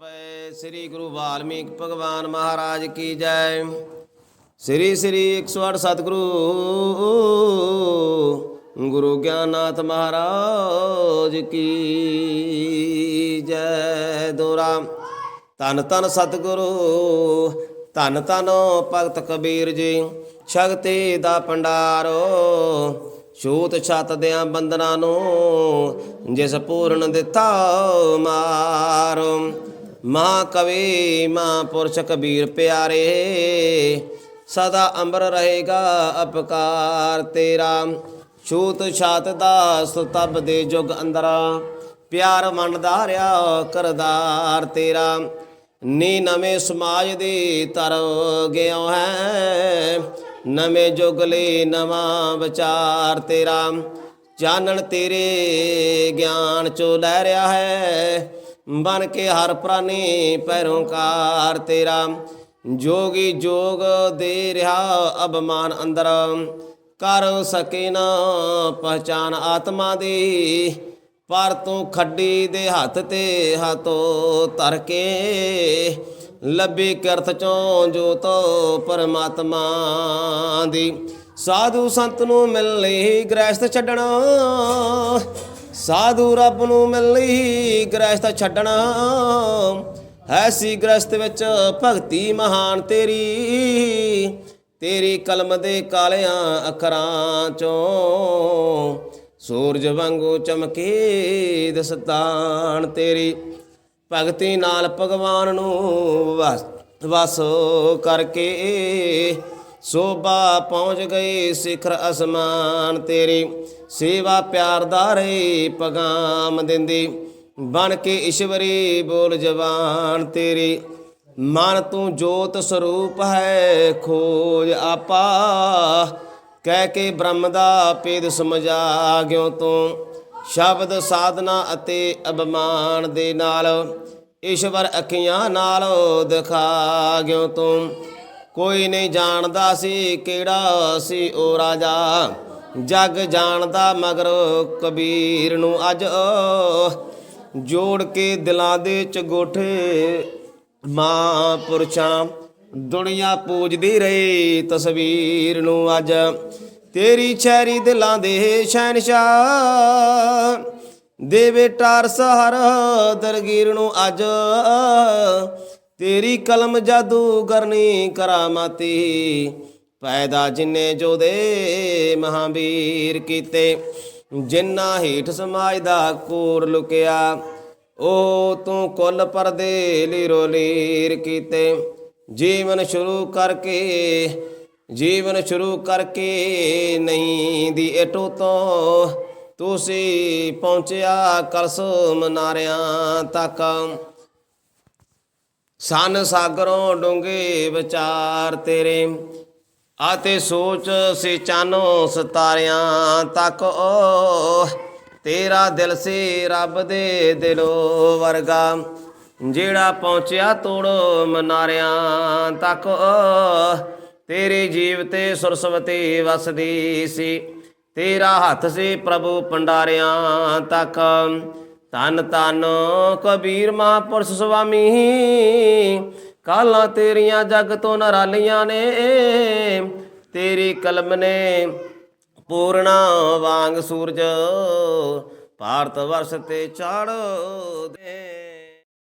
ਪਏ ਸ੍ਰੀ ਗੁਰੂ ਵਾਲਮੀਕ ਭਗਵਾਨ ਮਹਾਰਾਜ ਕੀ ਜੈ। ਸ੍ਰੀ ਸ੍ਰੀ 108 ਸਤਿਗੁਰੂ ਗੁਰੂ ਗਿਆਨਨਾਥ ਮਹਾਰਾਜ ਕੀ ਜੈ। ਦੋਰਾ, ਧੰਨ ਧੰਨ ਸਤਿਗੁਰੂ, ਧੰਨ ਧੰਨ ਭਗਤ ਕਬੀਰ ਜੀ, ਸ਼ਕਤੀ ਦਾ ਭੰਡਾਰੋ, ਛੂਤ ਛੱਤ ਦਿਆਂ ਬੰਦਨਾਂ ਨੂੰ ਜਿਸ ਪੂਰਨ ਦਿੱਤਾ ਮਾਰ। ਮਹਾ ਕਵੀ ਮਹਾ ਪੁਰਸ਼ ਕਬੀਰ ਪਿਆਰੇ, ਸਦਾ ਅੰਬਰ ਰਹੇਗਾ ਅਪਕਾਰ ਤੇਰਾ। ਛੂਤ ਛਾਤ ਦਾ ਸੁਤਬ ਦੇ ਜੁਗ ਅੰਦਰਾ, ਪਿਆਰ ਮਨ ਧਾਰਿਆ ਕਰਦਾਰ ਤੇਰਾ। ਨੀ ਨਵੇਂ ਸਮਾਜ ਦੀ ਤਰ ਗਿਆ ਹੈ, ਨਵੇਂ ਯੁੱਗ ਲਈ ਨਵਾਂ ਵਿਚਾਰ ਤੇਰਾ। ਚਾਨਣ ਤੇਰੇ ਗਿਆਨ ਚੋਂ ਲੈ ਰਿਹਾ ਹੈ ਬਨ ਕੇ ਹਰ ਪ੍ਰਾਨੀ ਪੈਰੋਂਕਾਰ ਤੇਰਾ। ਜੋਗੀ ਜੋਗ ਦੇ ਰਿਹਾ ਅਬਮਾਨ ਅੰਦਰ। ਕਰ ਸਕੇ ਨਾ ਪਹਚਾਨ ਆਤਮਾ ਦੀ। ਪਰ ਤੂੰ ਖੱਡੀ ਦੇ ਹੱਥ ਤੇ ਹੱਥੋਂ ਧਰ ਕੇ ਲੱਭੀ ਕਰਤ ਚੋਂ ਜੋ ਤੋ ਪਰਮਾਤਮਾ ਦੀ। ਸਾਧੂ ਸੰਤ ਨੂੰ ਮਿਲ ਲਈ ਗ੍ਰਸਤ ਛੱਡਣਾ। ਸਾਧੂ ਰੱਬ ਨੂੰ ਮਿਲ ਲਈ ਗ੍ਰਸਤ ਛੱਡਣਾ। ਐਸੀ ਗ੍ਰਸਤ ਵਿੱਚ ਭਗਤੀ ਮਹਾਨ ਤੇਰੀ। ਤੇਰੀ ਕਲਮ ਦੇ ਕਾਲਿਆਂ ਅੱਖਰਾਂ ਚੋਂ ਸੂਰਜ ਵਾਂਗੂ ਚਮਕੇ ਦਸਤਾਨ ਤੇਰੀ। ਭਗਤੀ ਨਾਲ ਭਗਵਾਨ ਨੂੰ ਵਸ ਵਸ ਕਰਕੇ ਸੋਭਾ ਪਹੁੰਚ ਗਏ ਸਿਖਰ ਅਸਮਾਨ ਤੇਰੀ, ਸੇਵਾ ਪਿਆਰ ਦਾ ਰੇ ਪਗਾਮ ਦਿੰਦੀ। ਬਣ ਕੇ ਈਸ਼ਵਰੀ ਬੋਲ ਜਵਾਨ ਤੇਰੀ, ਮਨ ਤੂੰ ਜੋਤ ਸਰੂਪ ਹੈ, ਖੋਜ ਆਪਾ। ਕਹਿ ਕੇ ਬ੍ਰਹਮ ਦਾ ਭੇਦ ਸਮਝਾ ਗਿਓ ਤੂੰ, ਸ਼ਬਦ ਸਾਧਨਾ ਅਤੇ ਅਭਮਾਨ ਦੇ ਨਾਲ। ਈਸ਼ਵਰ ਅੱਖੀਆਂ ਨਾਲ ਦਿਖਾ ਗਿਓ ਤੂੰ। ਕੋਈ ਨਹੀਂ ਜਾਣਦਾ ਸੀ ਕਿਹੜਾ ਸੀ ਉਹ ਰਾਜਾ। ਜਗ ਜਾਣਦਾ ਮਗਰ ਕਬੀਰ ਨੂੰ ਅੱਜ। ਜੋੜ ਕੇ ਦਿਲਾਂ ਦੇ ਚਗੋਠੇ ਮਾਂ ਪੁਰਸ਼ਾਂ ਦੁਨੀਆ ਪੂਜਦੀ ਰਹੀ ਤਸਵੀਰ ਨੂੰ ਅੱਜ। ਤੇਰੀ ਛੈਰੀ ਦਿਲਾਂ ਦੇ ਸ਼ਹਿਨਸ਼ਾਹ। ਦੇਵੇ ਟਾਰ ਸਹਰ ਦਰਗੀਰ ਨੂੰ ਅੱਜ। ਤੇਰੀ ਕਲਮ ਜਾਦੂ ਕਰਨੀ ਕਰਾਮਾਤੀ। ਪੈਦਾ ਜਿਨੇ ਜੋਦੇ ਮਹਾਵੀਰ ਕੀਤੇ, ਜਿੰਨਾ ਹੀਠ ਸਮਾਜ ਦਾ ਕੋਰ ਲੁਕਿਆ, ਉਹ ਤੂੰ ਕੁੱਲ ਪਰਦੇ ਲੀਰੋ ਲੀਰ ਕੀਤੇ। ਜੀਵਨ ਸ਼ੁਰੂ ਕਰਕੇ, ਜੀਵਨ ਸ਼ੁਰੂ ਕਰਕੇ ਨਹੀਂ ਦੀ ਏਟੋ ਤੋਂ ਤੁਸੀਂ ਪਹੁੰਚਿਆ ਕਲਸ ਮਨਾਰਿਆਂ ਤੱਕ। ਸਨ ਸਾਗਰੋਂ ਡੂੰਘੇ ਵਿਚਾਰ ਤੇਰੇ, ਆਤੇ ਸੋਚ ਸੇ ਚਾਨੋ ਸਤਾਰਿਆਂ ਤੱਕ ਓ ਤੇਰਾ ਦਿਲ ਸੀ ਰੱਬ ਦੇ ਦਿਲੋ ਵਰਗਾ, ਜਿਹੜਾ ਪਹੁੰਚਿਆ ਤੋੜੋ ਮਨਾਰਿਆਂ ਤੱਕ ਓ ਤੇਰੇ ਜੀਵ ਤੇ ਸਰਸਵਤੀ ਵਸਦੀ ਸੀ, ਤੇਰਾ ਹੱਥ ਸੀ ਪ੍ਰਭੂ ਪੰਡਾਰਿਆਂ ਤੱਕ। ਤਨ ਤਨ ਕਬੀਰ ਮਹਾਪੁਰਸ਼ ਸੁਆਮੀ, ਕਾਲਾਂ ਤੇਰੀਆਂ ਜਗ ਤੋਂ ਨਰਾਲੀਆਂ ਨੇ, ਤੇਰੀ ਕਲਮ ਨੇ ਪੂਰਣਾ ਵਾਂਗ ਸੂਰਜ ਭਾਰਤ ਵਰਸ ਤੇ ਚੜ